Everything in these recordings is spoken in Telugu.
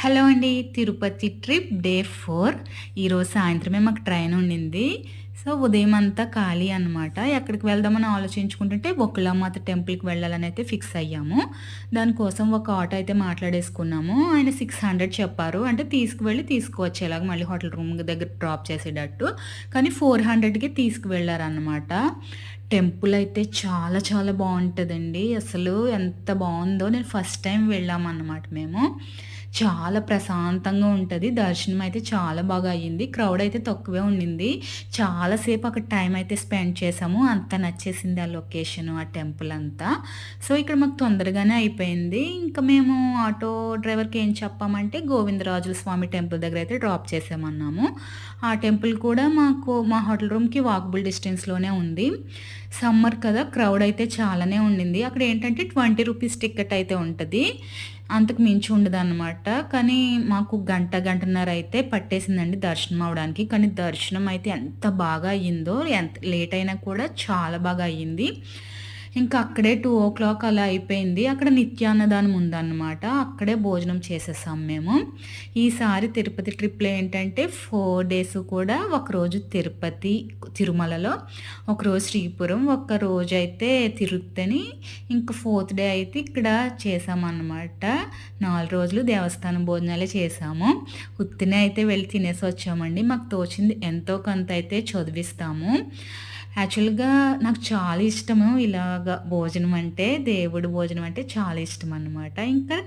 హలో అండి తిరుపతి ట్రిప్ డే ఫోర్. ఈరోజు సాయంత్రమే మాకు ట్రైన్ ఉండింది. సో ఉదయం అంతా ఖాళీ అనమాట ఎక్కడికి వెళ్దామని ఆలోచించుకుంటుంటే బొక్కులమాత టెంపుల్కి వెళ్ళాలని అయితే ఫిక్స్ అయ్యాము. దానికోసం ఒక ఆటో అయితే మాట్లాడేసుకున్నాము. ఆయన సిక్స్ హండ్రెడ్ చెప్పారు. అంటే తీసుకువెళ్ళి తీసుకువచ్చేలాగా మళ్ళీ హోటల్ రూమ్ దగ్గర డ్రాప్ చేసేటట్టు. కానీ ఫోర్ హండ్రెడ్కి తీసుకువెళ్ళారనమాట టెంపుల్ అయితే చాలా చాలా బాగుంటుందండి. అసలు ఎంత బాగుందో నేను ఫస్ట్ టైం వెళ్ళామన్నమాట మేము. చాలా ప్రశాంతంగా ఉంటుంది. దర్శనం అయితే చాలా బాగా అయ్యింది. క్రౌడ్ అయితే తక్కువే ఉండింది. చాలాసేపు అక్కడ టైం అయితే స్పెండ్ చేసాము. అంత నచ్చేసింది ఆ లొకేషన్ ఆ టెంపుల్ అంతా. సో ఇక్కడ మాకు తొందరగానే అయిపోయింది. ఇంకా మేము ఆటో డ్రైవర్కి ఏం చెప్పామంటే గోవిందరాజుల స్వామి టెంపుల్ దగ్గర అయితే డ్రాప్ చేసామన్నాము. ఆ టెంపుల్ కూడా మాకు మా హోటల్ రూమ్కి వాకబుల్ డిస్టెన్స్లోనే ఉంది. సమ్మర్ కదా క్రౌడ్ అయితే చాలానే ఉండింది. అక్కడ ఏంటంటే ట్వంటీ రూపీస్ టికెట్ అయితే ఉంటుంది. అంతకు మించి ఉండదు అనమాట కానీ మాకు గంట గంటన్నర అయితే పట్టేసిందండి దర్శనం అవడానికి. కానీ దర్శనం అయితే ఎంత బాగా అయ్యిందో ఎంత లేట్ అయినా కూడా చాలా బాగా అయ్యింది. ఇంకా అక్కడే టూ ఓ క్లాక్ అలా అయిపోయింది. అక్కడ నిత్యాన్నదానం ఉందన్నమాట. అక్కడే భోజనం చేసేసాం మేము. ఈసారి తిరుపతి ట్రిప్లో ఏంటంటే ఫోర్ డేస్ కూడా ఒకరోజు తిరుపతి తిరుమలలో ఒకరోజు శ్రీపురం ఒక రోజు అయితే తిరుపతిని ఇంకా ఫోర్త్ డే అయితే ఇక్కడ చేసామన్నమాట. నాలుగు రోజులు దేవస్థానం భోజనాలే చేసాము. ఉత్తినే అయితే వెళ్ళి తినేసి వచ్చామండి. మాకు తోచింది ఎంతో కొంత అయితే చదివిస్తాము. యాక్చువల్గా నాకు చాలా ఇష్టము ఇలాగ భోజనం అంటే దేవుడు భోజనం అంటే చాలా ఇష్టం అనమాట ఇంకా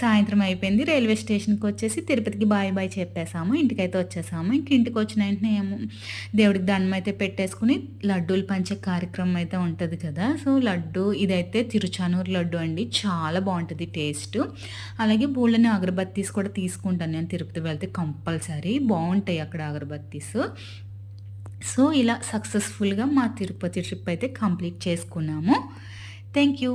సాయంత్రం అయిపోయింది రైల్వే స్టేషన్కి వచ్చేసి తిరుపతికి బాయ్ బాయ్ చెప్పేసాము ఇంటికైతే వచ్చేసాము. ఇంక ఇంటికి వచ్చిన వెంటనే ఏమో దేవుడికి దండం అయితే పెట్టేసుకుని లడ్డూలు పంచే కార్యక్రమం అయితే ఉంటుంది కదా. సో లడ్డు ఇదైతే తిరుచానూరు లడ్డు అండి. చాలా బాగుంటుంది టేస్ట్. అలాగే బూళ్ళని అగరబత్తీస్ కూడా తీసుకుంటాను నేను తిరుపతి వెళ్తే కంపల్సరీ. బాగుంటాయి అక్కడ అగరబత్తీస్. సో ఇలా సక్సెస్ఫుల్గా మా తిరుపతి ట్రిప్ అయితే కంప్లీట్ చేసుకున్నాము. Thank you